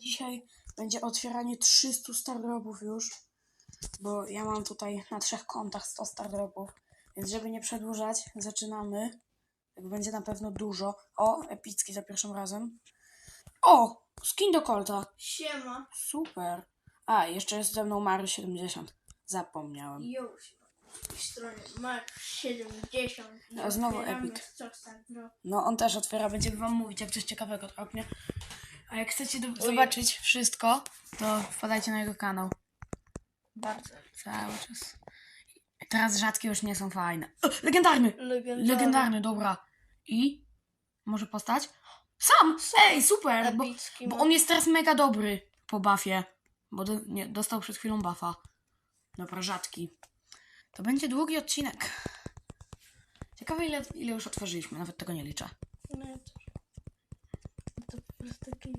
dzisiaj będzie otwieranie 300 stardropów już. Bo ja mam tutaj na trzech kontach 100 stardropów. Więc żeby nie przedłużać, zaczynamy. Będzie na pewno dużo. O, epicki za pierwszym razem. O, skin do Colta. Siema. Super. A, jeszcze jest ze mną Mary 70. Zapomniałem. Już. W stronie Mark 70. i A znowu otwieramy Epic. No, on też otwiera, będziemy wam mówić, jak coś ciekawego tropnie. A jak chcecie do- zobaczyć wszystko, to wpadajcie na jego kanał. Bardzo. Cały czas. Teraz rzadkie już nie są fajne. O, legendarny! Legendarny. Legendarny, dobra. I? Może postać? Sam! Ej, super! Bo, Epicki. bo ma- on jest teraz mega dobry po buffie. Bo do, nie, dostał przed chwilą buffa. Dobra, rzadki. To będzie długi odcinek. Ciekawe ile, ile już otworzyliśmy, nawet tego nie liczę. No. To prostu.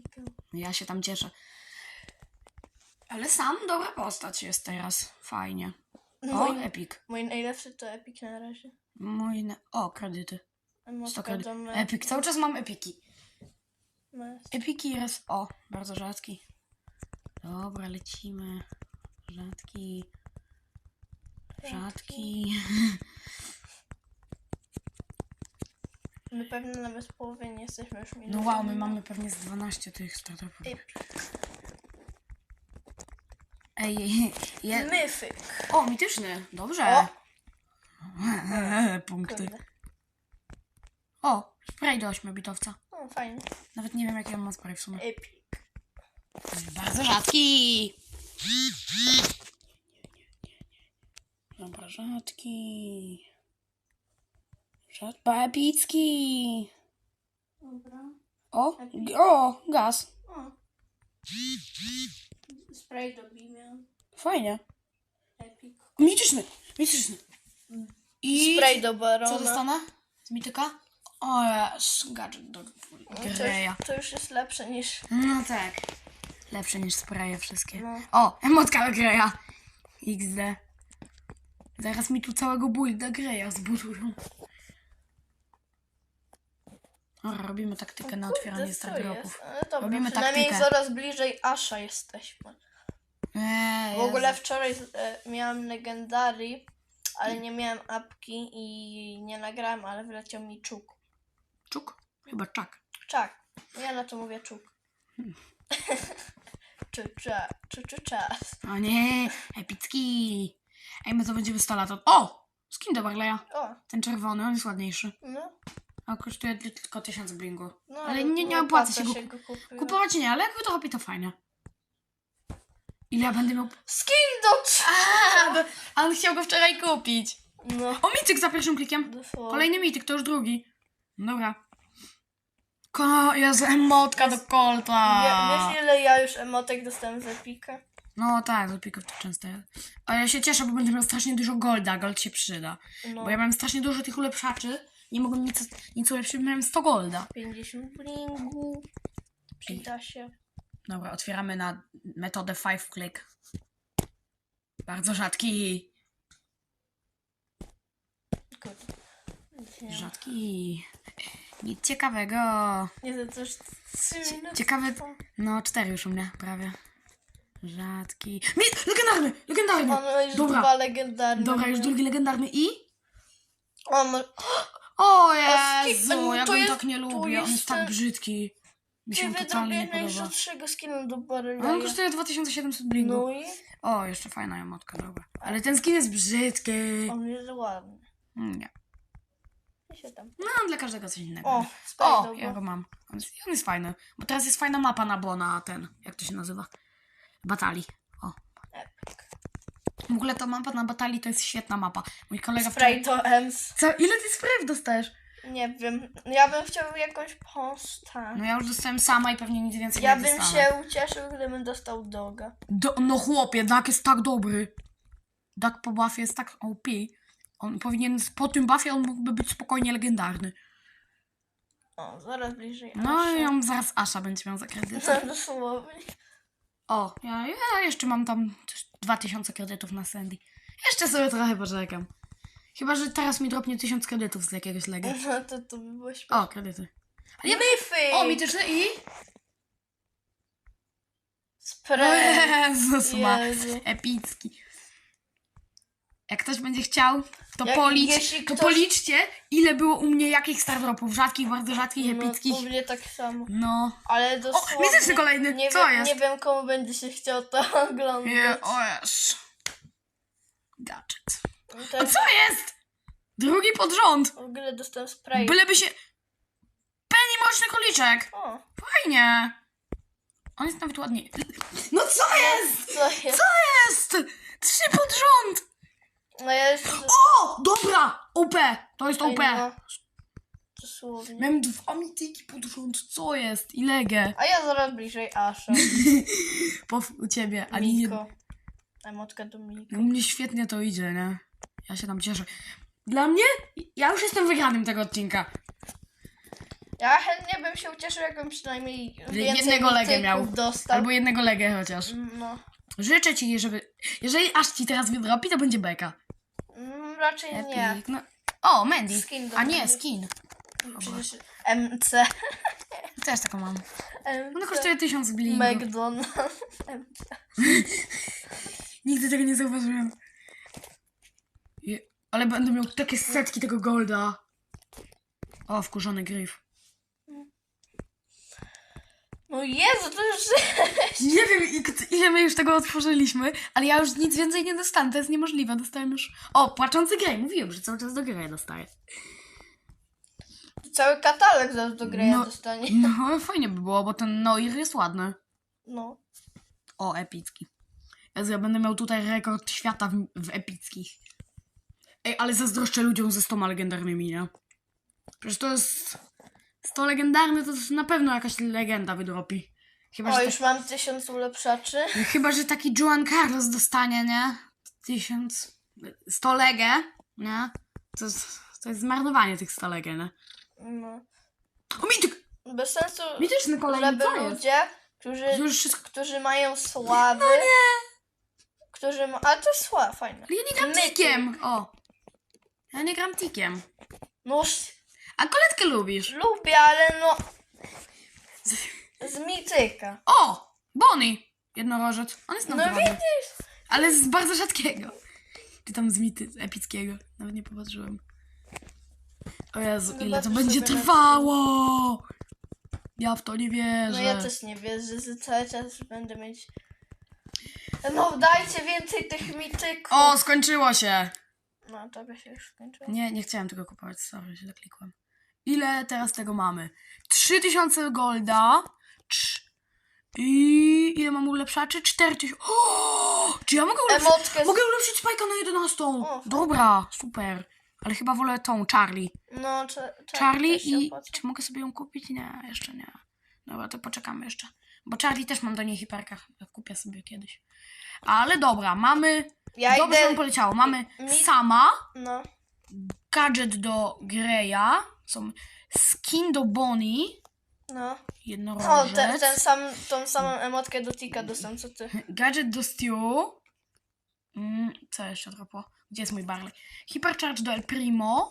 Ja się tam cieszę. Ale sam dobra postać jest teraz. Fajnie. O, Mój, Epic. mój najlepszy to Epic na razie. Mój... na- O, kredyty. 100 Emotka kredyt. do me- Epic. Cały czas mam epiki. Epiki jest... O, bardzo rzadki. Dobra, lecimy. Rzadki. Rzadki. My pewnie nawet w połowie nie jesteśmy już minut. No wow, my mamy pewnie z 12 tych startupów. Epic. Ej, ej, je... Myfyk. O, mityczny. Dobrze. O! Punkty. Kurde. O, spray do ośmiobitowca. O, fajnie. Nawet nie wiem, jaki on ma spray w sumie. Epic. Bardzo rzadki. Dobra, rzadki. Rzadki. Epicki. Dobra. O, o, gaz. O. Spray do Bimia. Fajnie. Epic. Mityczny, mityczny. I Spray do Barona. co dostanę? Z mityka? O, jest gadżet do Greya. To, to już jest lepsze niż... No tak. Lepsze niż spraye wszystkie. No. O, emotka Greya. XD. Zaraz mi tu całego builda Greya zbudują. Dobra, robimy taktykę na otwieranie jest? Ale dobra, Robimy przynajmniej taktykę. coraz bliżej Asha jesteśmy. Eee, W ogóle wczoraj e, miałam Legendary, ale nie miałem apki i nie nagrałem, ale wyleciał mi czuk. Czuk? Chyba czak. Czak. Ja na to mówię czuk. Czu, cza, czu, czu, czas. O nie, epicki. Ej, my to będziemy 100 lat od... O! Skin do Barleya. O, Ten czerwony, on jest ładniejszy. no. A kosztuje tylko 1000 blingu. no ale nie, nie opłaca się go go kupować. kupować, nie, ale jakby to robi, to fajnie. Ile ja będę miał... Skin do A, a on chciał go wczoraj kupić. No, O, mityk za pierwszym klikiem. Kolejny mityk, to już drugi. Dobra. Ko, Jezu, emotka do kolta. Wie, wiesz ile ja już emotek dostałem z Epika? No tak, do pików to często jest. Ale ja się cieszę, bo będę miał strasznie dużo golda, gold się przyda. No, Bo ja mam strasznie dużo tych ulepszaczy. Nie mogłem nic, nic ulepszyć, miałem 100 golda. 50 blingu. Przyda się. Dobra, otwieramy na metodę 5 click. Bardzo rzadki. Kurde. Nie. Rzadki. Nic ciekawego. Nie, to już 3 minuty. Ciekawe. No, cztery już u mnie, prawie. Rzadki. Mi... Legendarny! Legendarny! On ma już Dobra. dwa legendarne. Dobra, już drugi legendarny i. O. O Jezu, ja to go jest- tak nie to lubię. On jest jest tak ten- brzydki. Mi się totalnie nie podoba. najrzadszego skinu do A On kosztuje 2700 blingu. No i O, jeszcze fajna emotka, dobra. Ale ten skin jest brzydki. on jest ładny. Nie. I się tam. No, dla każdego coś innego. O, O, ja go mam. On jest, on jest fajny. Bo teraz jest fajna mapa na Bona, ten, jak to się nazywa? Batalii. O. W ogóle ta mapa na Batalii to jest świetna mapa. Mój kolega Spray to Ems. Co? Ile ty spraw dostajesz? Nie wiem. Ja bym chciał jakąś postać. No ja już dostałem sama i pewnie nic więcej Ja nie bym dostanę. się ucieszył, gdybym dostał doga. Do, no chłopie, Duck jest tak dobry. Duck po buffie jest tak OP. On powinien, po tym buffie on mógłby być spokojnie legendarny. O, zaraz bliżej. No Asha. i on zaraz Asha będzie miał za kredyt. No, dosłownie. O, ja, ja jeszcze mam tam też 2000 kredytów na Sandy. Jeszcze sobie trochę poczekam. Chyba, że teraz mi dropnie 1000 kredytów z jakiegoś lega. No to to by było śmieszne. O, kredyty. Ale ja Myfy! O, mityczny i... Spray. Jezus ma. Jezu. Epicki. Jak ktoś będzie chciał, to, Jak- policz, jeśli to ktoś- policzcie, ile było u mnie jakich stardropów. Rzadkich, bardzo rzadkich, No, epickich. u mnie tak samo. No. Ale dosłownie... mityczny kolejny. Nie Co wiem, jest? Nie wiem, komu będzie się chciał to oglądać. Je, o jeż. Gadżet. To A co jest? Drugi pod rząd. W ogóle dostałem spray. Byleby się... Penny mroczny króliczek. O, Fajnie. On jest nawet ładnie. No co jest? co jest? Jest? Trzy pod rząd. No ja jeszcze... O, dobra. OP. To jest OP. Ej, no. Dosłownie. Miałem dwa mityki pod rząd. Co jest? I legę. A ja zaraz bliżej Asha. Po u ciebie. A nie, Miko. Emotka do Miko. no, u mnie świetnie to idzie, nie? Ja się tam cieszę. Dla mnie? Ja już jestem wygranym tego odcinka. Ja chętnie bym się ucieszył, jakbym przynajmniej więcej jednego legę miał. dostał. Albo jednego legę chociaż. No. Życzę ci, żeby... Jeżeli aż ci teraz wydropi, to będzie beka. Mm, Raczej nie. Epic. No. O, Mandy. Skin do A nie, Mandy. skin. Przecież MC. Też taką mam. MC. Ona kosztuje tysiąc blingów. McDonald's. Nigdy tego nie zauważyłem. Je, ale będę miał takie setki tego golda. O, wkurzony gryf. No Jezu, to już... Nie wiem, i- ile my już tego otworzyliśmy, ale ja już nic więcej nie dostanę. To jest niemożliwe. Dostałem już... O, płaczący grej. Mówiłem, że cały czas do gry dostaję. Cały katalog zaraz do gry No. dostanie. No, fajnie by było, bo ten Noir jest ładny. No. O, epicki. Jezu, ja będę miał tutaj rekord świata w, w epickich. Ej, ale zazdroszczę ludziom ze 100 legendarnymi, nie? Przecież to jest... 100 legendarny to na pewno jakaś legenda wydropi. Chyba, O, że, już mam tysiąc ulepszaczy. chyba, że taki Juan Carlos dostanie, nie? 1000... 100 legę, nie? To to jest zmarnowanie tych 100 legę, nie? No. O, mityk! Bez sensu, Mityczny kolejny, żeby co ludzie, którzy, wszystko... którzy mają sławy, No nie! którzy ma... A to jest sława, fajne. Ja nie gram tikiem! O! Ja nie gram tikiem. No A koletkę lubisz? lubię, ale no... Z mityka. O! Bonnie! Jednorożec. On jest No widzisz? Ale z bardzo rzadkiego. Czy tam z mity, z epickiego. Nawet nie popatrzyłem. O Jezu, ile to Zobaczysz będzie sobie na trwało! Ja w to nie wierzę. No ja też nie wierzę, że cały czas będę mieć... No dajcie więcej tych mityków. O, skończyło się! No to by się już skończyło. Nie, nie chciałem tego kupować, sorry, się zaklikłem. Ile teraz tego mamy? 3000 golda. I ile mam ulepszaczy? 4000. O! Czy ja mogę ulepszyć? Emotkę z... Mogę ulepszyć Spajka na 11. O, Dobra, super. Ale chyba wolę tą, Charlie. No, cza- cza- Charlie też się i... opłaca. Czy mogę sobie ją kupić? Nie, jeszcze nie. Dobra, to poczekamy jeszcze. Bo Charlie też mam do niej hiperka. Kupię sobie kiedyś. Ale dobra, mamy... Ja Dobrze nam idę... poleciało. Mamy Mi- sama, No. Gadżet do Greya, są skin do Bonnie, No. O, jednorożec, ten, ten sam, tą samą emotkę do Tika dostałem, co ty. gadżet do Stew, mm, co jeszcze dropo? Gdzie jest mój Barley? Hypercharge do El Primo.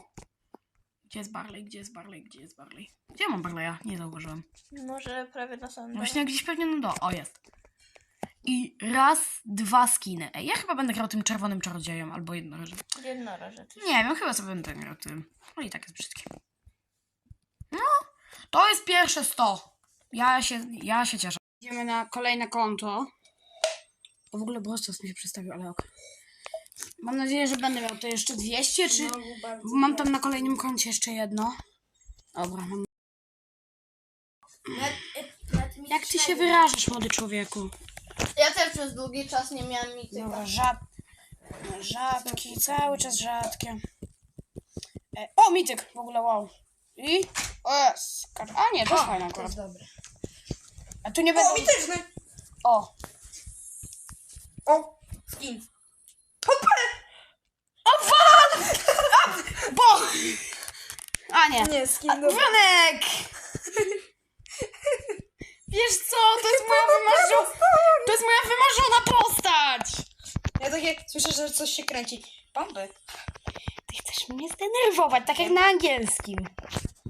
Gdzie jest Barley? Gdzie jest Barley? Gdzie jest Barley? Gdzie mam Barleya? Nie zauważyłem. Może prawie na samym dole. Właśnie gdzieś pewnie no do. O, jest. I raz, dwa skiny. Ej, ja chyba będę grał tym czerwonym czarodziejem albo jednorożcem. Jednorożec. Nie wiem, chyba sobie będę grał tym. No i tak jest brzydkie. No, to jest pierwsze 100. Ja się, ja się cieszę. Idziemy na kolejne konto. O, w ogóle Brostos mi się przedstawił, ale ok. Mam nadzieję, że będę miał to jeszcze 200, czy... Mam tam na kolejnym koncie jeszcze jedno. Dobra, mam... Jak ty się wyrażasz, młody człowieku? Ja też przez długi czas nie miałem mityka. Dobra, żab... Rzadki, cały czas rzadkie. E, o, mityk w ogóle, wow. I? O, jest. Kacz- A nie, to jest fajne akurat. A tu nie będę... mityczny! O. O, skin. Bo! A nie. Nie, skin Franek! Wiesz co, to jest moja wymarzona... To jest moja wymarzona postać! Ja takie słyszę, że coś się kręci. Pompy. Ty chcesz mnie zdenerwować, tak jak na angielskim.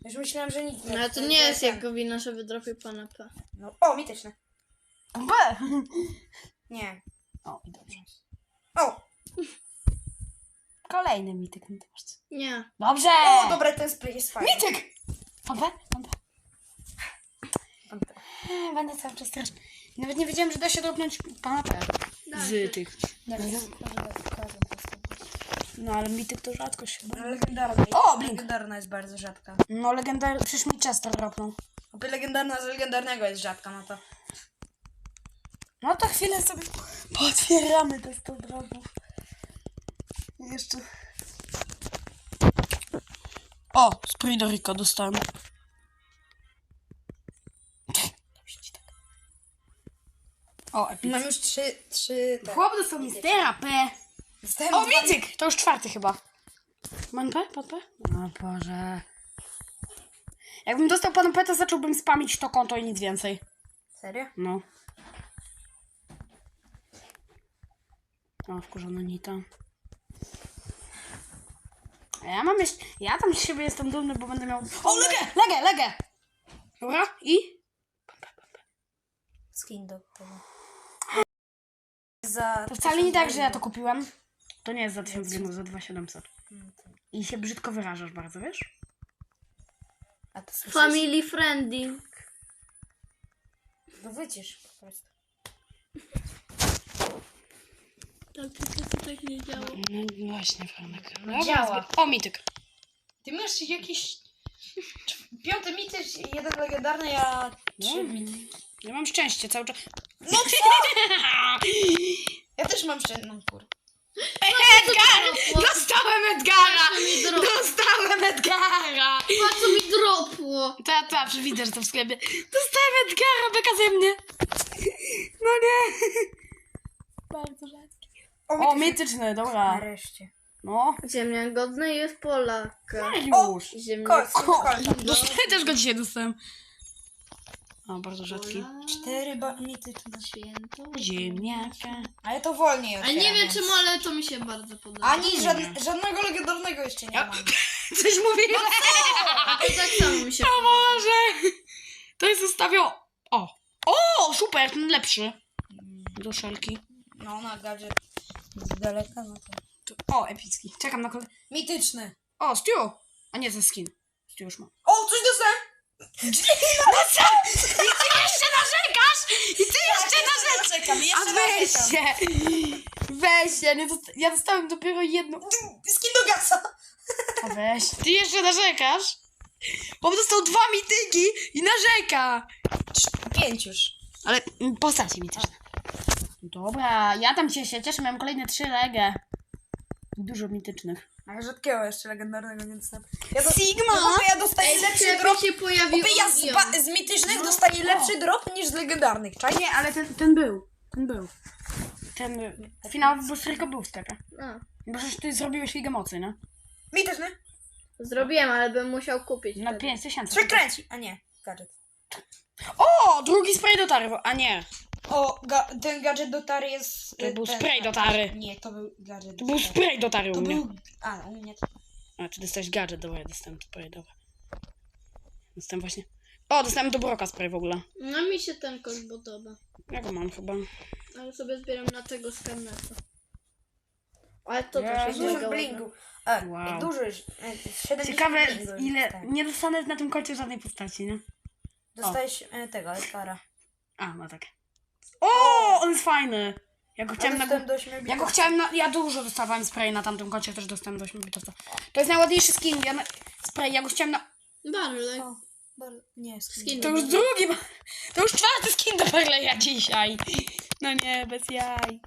Już myślałem, że nic No to nie jest jego wina, że wydropił pana P. No, o, mityczne. B! Nie. O, i dobrze. O! Kolejny mityk. no to masz. Nie. Dobrze! O, dobra, ten spray jest fajny. Mityk! Pompę. Eee, Będę cały czas też. Nawet nie wiedziałem, że da się dropnąć pana P. Z tych. No ale mityk to rzadkość chyba. Legendarna. O, blink. Legendarna jest bardzo rzadka. No legendarny, przecież mi Chester dropnął. Oby legendarna z legendarnego jest rzadka, no to. No to chwilę sobie pootwieramy te 100 dropów. Jeszcze... O, spray do Rico dostałem. O, epic. Mam już trzy, trzy te. Chłop dostał mistera P. Dostałem O, dwa- mityk! To już czwarty chyba. Mam P? Pod P? O Boże. Jakbym dostał panu P, to zacząłbym spamić to konto i nic więcej. Serio? No. O, wkurzona nita. A ja mam jeszcze... Ja tam z siebie jestem dumny, bo będę miał... O, legę! Legę! Legę! Dobra, i... Skin do tego. Za. To wcale nie tak, że ja to kupiłem. To nie jest za 1000 gemów, za 2700. I się brzydko wyrażasz bardzo, wiesz? A to słyszysz? Family friendly. No wycisz po prostu. Tak, tylko to tak nie działa. No właśnie, Franek. No działa. O, mityk. Ty masz jakiś. Piąty mity, jeden legendarny, a No, trzy mity. Ja mam szczęście cały czas. No co? Ja też mam szczęście. kur. Edgar! Dostałem Edgara! Dostałem Edgara! Patrz co mi dropło. Ta, ta, widzę, że to w sklepie. Dostałem Edgara, beka ze mnie. No nie. Bardzo rzadki. O, mityczny, dobra. Nareszcie. No. Ziemniak godny jest Polaka. Już. Ziemniak Kolt, kolt. Dostałem, też go dzisiaj dostałem. O, bardzo rzadki. Cztery ba- mityczne. Święto. Ziemniaka. Ale to wolniej A nie wiem czemu, ale to mi się bardzo podoba. Ani żadn- żadnego legendarnego jeszcze nie mam. Coś mówiłem. To tak samo mi się O Boże! To jest zostawiał. O! O! Super, ten lepszy. Do szelki. No, na gadżet z daleka, no to. O, epicki. Czekam na kolej. Mityczny. O, Stu! A nie, ze skin. Stu już ma. O, coś! No co? I ty jeszcze narzekasz! I ty jeszcze narzekasz! Czekam, A jeszcze weź narzekam. się! Weź się, nie dosta- ja dostałem dopiero jedną. Skin do gasa. A weź. Ty jeszcze narzekasz? Bo dostał dwa mityki i narzeka! Pięć już. Ale mm, postacie mi też. Dobra, ja tam się, się cieszę, miałem kolejne trzy legę. Dużo mitycznych. Ale rzadkiego jeszcze legendarnego nie dostałem. Ja do... Sigma! No, bo ja dostaję lepszy Lepiej drop. się pojawił Oby ja z, ba- z mitycznych dostaję lepszy drop niż z legendarnych. Czaj? Nie, ale ten, ten był. Ten był. Ten był. Finał Bustriko był w sklepie. A, Bo przecież ty zrobiłeś Ligę Mocy, no? Mityczny? Zrobiłem, ale bym musiał kupić. Na wtedy. 5 tysięcy. Przekręci. A nie, gadżet. O! Drugi spray do tary. A nie. O, ga- ten gadżet do tary jest... To y, był ten- spray do tary. Nie, to był gadżet To do był tary. spray do tary To u mnie. był... A, u mnie to... A, czy dostałeś gadżet? Dobra, ja dostałem spray, dobra. Dostałem właśnie... O, dostałem do Broka spray w ogóle. No mi się ten kość podoba. Ja go mam chyba. Ale sobie zbieram na tego skarneta. Ale to też jest 50 mega ładne. blingu. A, Wow. dużo już. e, 70 Ciekawe, blingu już ile... dostałem. Nie dostanę na tym koncie żadnej postaci, nie? Dostałeś e, tego, Edgara. A, no tak. O, on jest fajny. Ja go chciałem na... Dostałem do 8 Ja go chciałem na... Ja dużo dostawałem spray na tamtym koncie, też dostałem do 8 bitowca. To jest najładniejszy skin. Ja na... Spray, ja go chciałem na... Barley. O, bar- nie, skin. Skin. To już drugi, ma- to już czwarty skin do Perleja dzisiaj. No nie, bez jaj.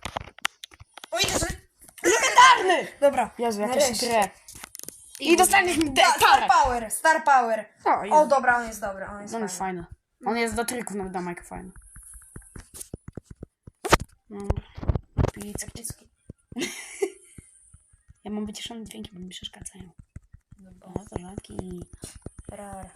Oj, to Legendarny! Dobra. Jezu, jak Nareszcie. to się grę. I dostaniesz mi Da, Star. Power, Star Power. O, O, Jezu. dobra, on jest dobry, on jest On jest fajny. fajny. On jest do trików nawet na Mike fajny. No. Pizza. Epicki. Ja mam wyciszone dźwięki, bo mi przeszkadzają. Dobra. O, to rzadki. Rar.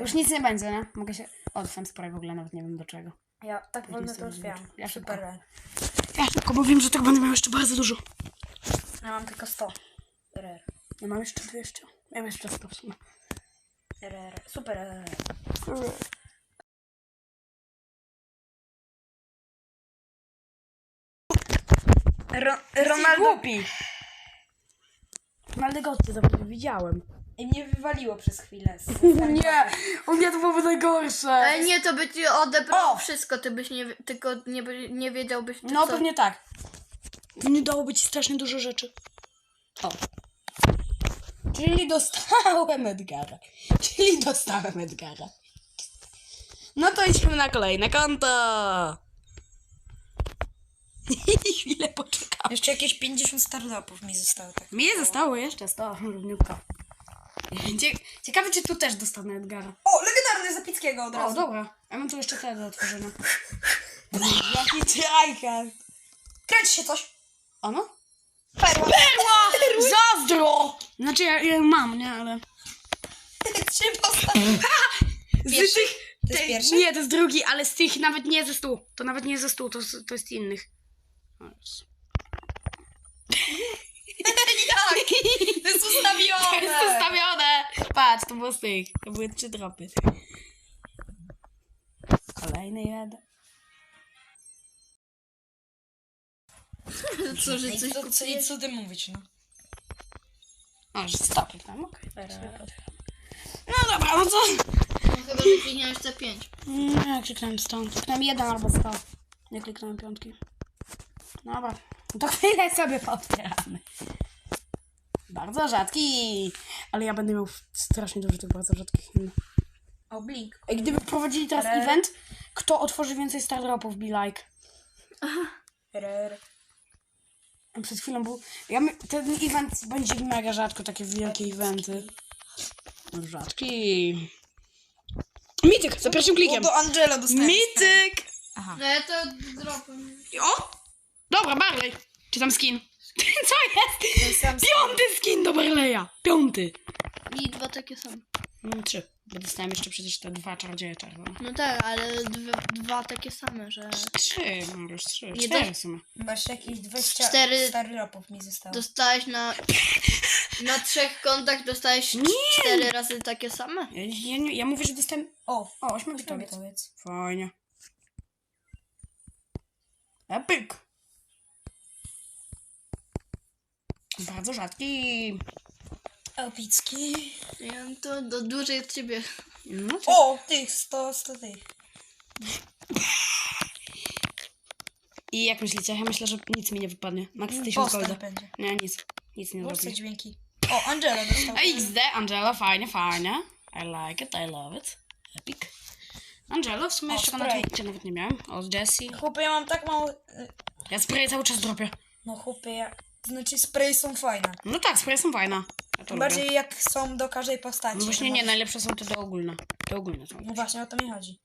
Już nic nie będzie, nie? Mogę się... O, dostałem spray w ogóle, nawet nie wiem do czego. Ja tak wolno to już wiem. Ja szybko. Ja szybko, bo wiem, że tak będę miał jeszcze bardzo dużo. Ja mam tylko 100. RR. Ja mam jeszcze 200. Ja mam jeszcze 100 w sumie. RR. Super RR. Ro Ronaldo... Ronaldo... Głupi! Ronaldo Gotti, widziałem. I mnie wywaliło przez chwilę. z- Nie, u mnie to byłoby najgorsze. Ale nie, to by ci odebrał O! wszystko, ty byś nie, tylko nie, by- nie wiedziałbyś ty No co. pewnie tak. Nie dałoby ci strasznie dużo rzeczy. O. Czyli dostałem Edgara. Czyli dostałem Edgara. No to idźmy na kolejne konto. Chwilę poczekam. Jeszcze jakieś 50 startupów mi zostało. Tak. Mi zostało jeszcze 100 równiutko. Cie- Ciekawe, czy tu też dostanę Edgara. O, legendarny Zapickiego od O, razu. dobra. Ja mam tu jeszcze te do otworzenia. Jaki tryhard. Kręci się coś. Ono? Perła. Zazdro! Znaczy ja, ja mam, nie, ale... Trzy postawy. Z Pierwszy? tych... To jest pierwszy? Nie, to jest drugi, ale z tych nawet nie ze stu. To nawet nie ze stu, to, z- to jest innych. O Jezu. To jest ustawione. To jest ustawione! Patrz, to było z tych. To były trzy dropy. Kolejny jeden. Co, że I coś co, co, i co ty mówić, no? O, że stopik tam, okej. No dobra, no co? No, chyba, że klikniesz C5. Nie, ja kliknąłem stąd. Kliknąłem jeden albo sto. Nie kliknąłem piątki. Dobra. No To chwilę sobie potwieramy. Bardzo rzadki. Ale ja będę miał strasznie dużo tych bardzo rzadkich innych. O, Blink. Ej, Gdyby prowadzili teraz Re- event, kto otworzy więcej stardropów, be like. Rr. Przed chwilą był... Ja my... Ten event będzie mega rzadko, takie wielkie eventy. Rzadki. Mityk, za pierwszym klikiem. do Angelo dostałem. Mityk! Aha. No ja to dropę. O! Dobra, Barley. Czy tam skin? Co jest? To jest sam Piąty skin do Barleya. Piąty. I dwa takie same. Mm, trzy. Bo dostałem jeszcze przecież te dwa czarodzieje czerwone. No tak, ale dwie, dwa takie same, że Trzy, mam już trzy. Nie Cztery do- w sumie. Masz jakieś 20 Cztery- startupów mi zostało. dostałeś na na trzech kontach dostałeś Nie. cztery razy takie same. Ja, ja, nie- ja mówię, że dostałem... O, O, ośmiobitowiec. Ośmiobitowiec. Fajnie. Epic. Bardzo rzadki. Epicki. Ja mam to do dłużej od ciebie. No to... O, tych 100, 100 tych. I jak myślicie? Ja myślę, że nic mi nie wypadnie. Max 1000 Postęp golda. będzie. Nie, nic. Nic nie Głośne zrobi. dźwięki. O, Angelo dostał. XD, Angela, fajnie, fajnie. I like it, I love it. Epic. Angelo, w sumie O, jeszcze go na spray. Nawet nie miałem. O, Jessie. Chłopie, ja mam tak mało... y, Ja spray cały czas dropię. No chłopie, ja... Znaczy spray są fajne. No tak, spray są fajne. Ja to Bardziej lubię. jak są do każdej postaci. No właśnie nie, najlepsze są te do ogólne. Te ogólne są. No właśnie o to mi chodzi.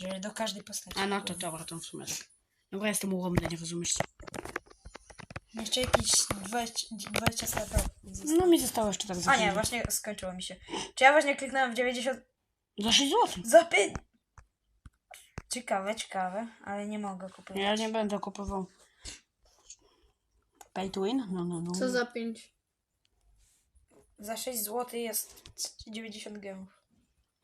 Że do każdej postaci. A no to dobra, to w sumie tak. No bo ja jestem ułomny, nie rozumiesz? Jeszcze jakieś 20, 20 startupów mi zostało. No mi zostało jeszcze tak za A nie, chwilę. właśnie skończyło mi się. Czy ja właśnie kliknąłem w 90... Za 6 zł. Za pi... Ciekawe, ciekawe, ale nie mogę kupić. Ja nie będę kupował. Pay to win? No, no, no. Co za pięć? Za 6 zł jest 90 gemów.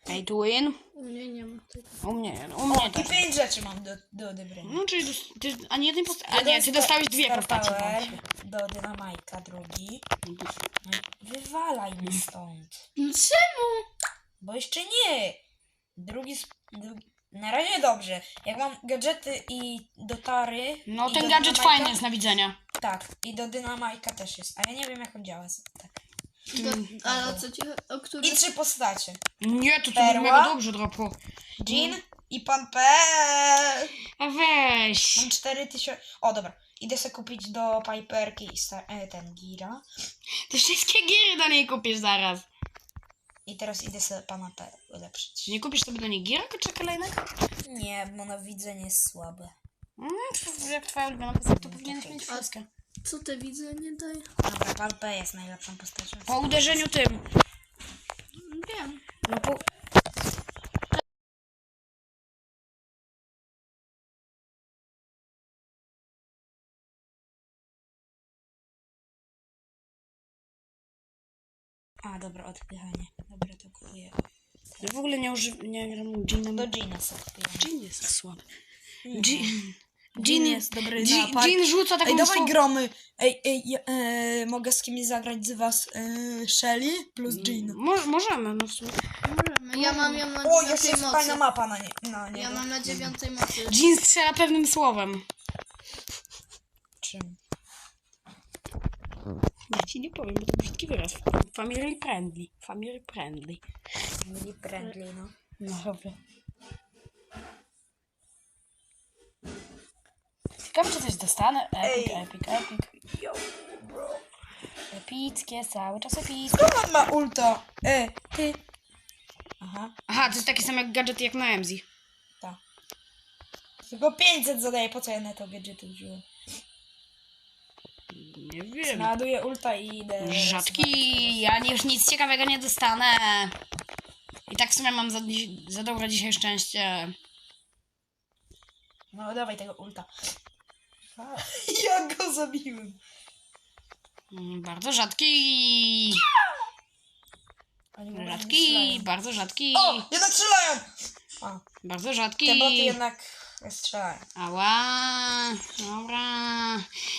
Pay to win? U mnie nie ma tego. U mnie, u O, mnie i też. 5 rzeczy mam do, do odebrania. No czyli dos- ty, ani jednej postaci. A nie, ty sta- dostałeś dwie Star postaci. Power do dynamajka drugi. No, Wywalaj mi stąd. Czemu? Bo jeszcze nie. Drugi, sp- drugi. Na razie dobrze. Jak mam gadżety i do tary. No i ten do gadżet dynamajka- fajny jest na widzenia. Tak, i do dynamajka też jest. A ja nie wiem jak on działa. Tak. Do, ale o co ci chodzi? O który? I trzy postacie. Nie, to to Perła? mega dobrze dropło. Jean i pan P. A weź. Mam 4000. O dobra. Idę sobie kupić do Piperki i sta- e, ten Gira. Te wszystkie giry do niej kupisz zaraz. I teraz idę sobie pana P ulepszyć. Czy nie kupisz sobie do niej gierka czy kolejnego? Nie, bo na widzenie jest słabe. Mm, jak twoja ulubiona postać, to powinieneś mieć wszystkie. Co te widzę nie daje? Dobra, pan P jest najlepszą postacią. Po uderzeniu tym. Wiem. No po... A, dobra, odpychanie. Dobra, to kupuję. Ja w ogóle nie używam, nie gram Gina. Do Gina sobie kupiłem. Jean jest słaby. Jean, Jean jest dobry Jean, napad. Jean rzuca taką Ej, dawaj gromy. Ej, ej, ja, e, mogę z kimś zagrać z was e, Shelly plus Jean. Mo- możemy, no w sumie. Możemy. Ja mam ją na O, jeszcze dziewiątej jest mocy. fajna mapa na, nie, na niego. Ja mam na dziewiątej mocy. Jean strzela pewnym słowem. Czym? Ja ci nie powiem, bo to brzydki wyraz. Family friendly. Family friendly. Mili friendly, no. No dobra. Ciekawe, czy coś dostanę. Epic, Ej. epic, epic. Yo, bro. Epickie, cały czas epickie. Kto on ma ulta? E, ty. Aha, Aha, to jest taki sam jak gadżet jak na MZ. tak. Tylko 500 zadaje, po co ja na to gadżety wziąłem? Nie wiem. Naładuję ulta i idę. Rzadki, ja już nic ciekawego nie dostanę. I tak w sumie mam za, za dobre dzisiaj szczęście. No dawaj tego ulta. Ja go zabiłem. Mm, Bardzo rzadki. Oni Rzadki, strzelają. bardzo rzadki. O, jednak strzelają! A, Bardzo te rzadki. boty jednak strzelają. Ała, dobra.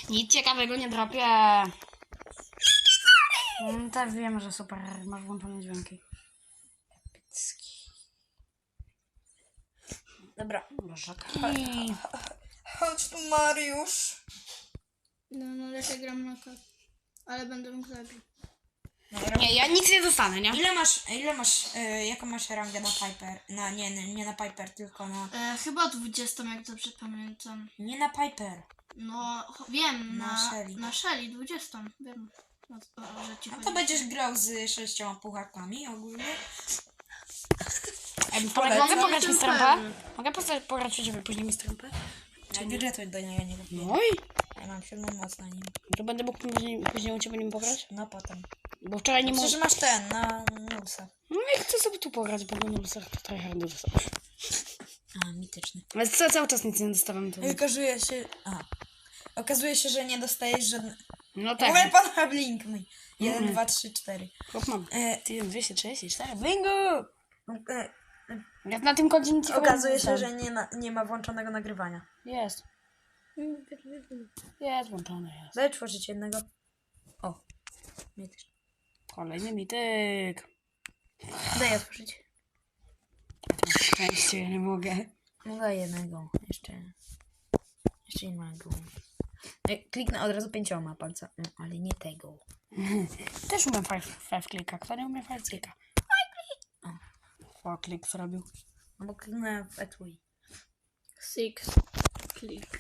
Nic ciekawego nie dropię. Mm, Tak wiem, że super. Masz włączone dźwięki. Epicki. Dobra. Rzadki. Chodź tu, Mariusz. No, no, ja gram na kart. Ale będę mógł zabić. Nie, ja nic nie dostanę, nie? Ile masz, ile masz, e, jaką masz rangę na Piper? Na, nie, nie, nie na Piper, tylko na... E, chyba 20, jak dobrze pamiętam. Nie na Piper. No, ch- wiem, Na na, Shelly. na Shelly 20, wiem. O, o, że ci No chodzi. to będziesz grał z sześcioma pucharkami ogólnie. Ej, Polecam. Mogę pograć Jestem mistrępę? pewny. Mogę posta- pograć u ciebie później mistrępę? Ja gadżetu do niego nie kupię. No i? Ja mam siódmą moc na nim. To będę mógł później, później u ciebie nim pograć? No potem. Bo wczoraj nie Przecież mogłem. masz ten, na Nulsa. No i chcę sobie tu pograć, bo na lusach to trochę dostałem. A, mityczny. Ale ca- cały czas nic nie dostałem. To... I okazuje się... A. Okazuje się, że nie dostajesz żadnego... No Tak. tak. Mówię pana blink mój. 1, Mhm. 2, 3, 4. Chłop mam. E, 1234. Bingo! e, na tym koncie nic ciekawego okazuje nie się, że nie ma, nie ma włączonego nagrywania. Jest. Jest włączone, jest. Daj tworzyć jednego. O. Mityczny. Kolejny mityk. Daj otworzyć. Szczęście, ja nie mogę. No daj jednego. Jeszcze. Jeszcze innego. E, Kliknę od razu pięcioma palcami, no, ale nie tego. Też umiem five, five clicka. Kto nie umie five clicka? O. Click zrobił. No bo kliknę w etui. Six. Click.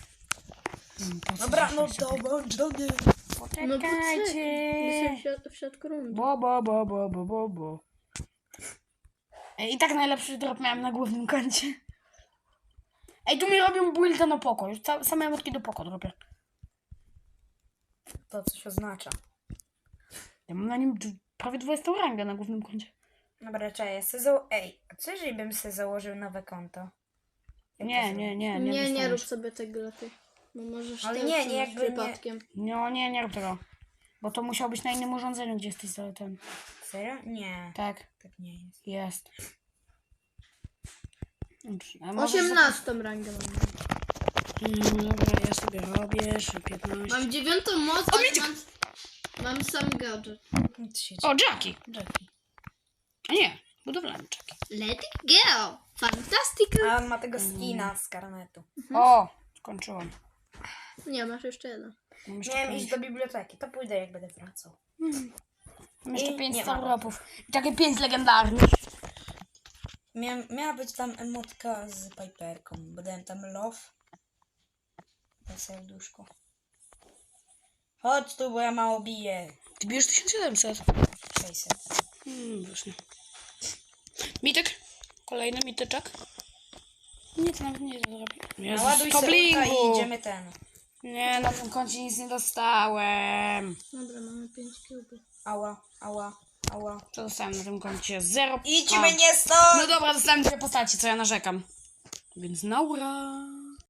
Mm, po co Dobra, no five to bądź do mnie. No Poczekajcie. Jestem w, środ- w środku rundy. Bo, bo, bo, bo, bo, bo, bo. Ej, I tak najlepszy drop miałem na głównym koncie. Ej, tu mi robią builda na poko. Już ca- same emotki do poko dropię. To coś oznacza. Ja mam na nim d- prawie 20 rangę na głównym koncie. Dobra, czekaj, ja se. Ej, a co jeżeli bym sobie założył nowe konto? Jak to Nie, zrobić? nie, nie, Nie, nie. nie, rób sobie tego lepiej. Bo możesz Ale też nie, nie, użyć jakby nie- przypadkiem. No nie, nie rób tego. Bo to musiał być na innym urządzeniu, gdzie jesteś za ten. Serio? Nie, Tak, tak nie jest. jest. Dobrze, a możesz 18 rangę mam. Mm, Dobra, ja sobie robię, że 15. Mam dziewiątą moc, ale mam, mam sam gadżet. Trzy, O, Jackie! Jackie. A nie, budowlany Jackie. Let it go! Fantastical! A on ma tego skina z karnetu. O, skończyłem. Nie, masz jeszcze jeden. Mam jeszcze Miałem pięć. iść do biblioteki, to pójdę jak będę wracał. Mam jeszcze I 5 nie ma. I takie 5 legendarnych. Miałem, miała być tam emotka z Piperką, bo dałem tam love. Na serduszko. Chodź tu, bo ja mało biję. Ty bierzesz 1700. 600. Hmm, właśnie. Mitek? Kolejny mityczek? Nie, to nawet nie zrobię. Jezus, Naładuj to i idziemy ten. Nie, na tym koncie nic nie dostałem. Dobra, mamy 5 kiełby. Ała, ała, ała. Co dostałem na tym koncie? Zero. Idźmy A. nie stąd! No dobra, dostałem dwie postaci, co ja narzekam. Więc naura.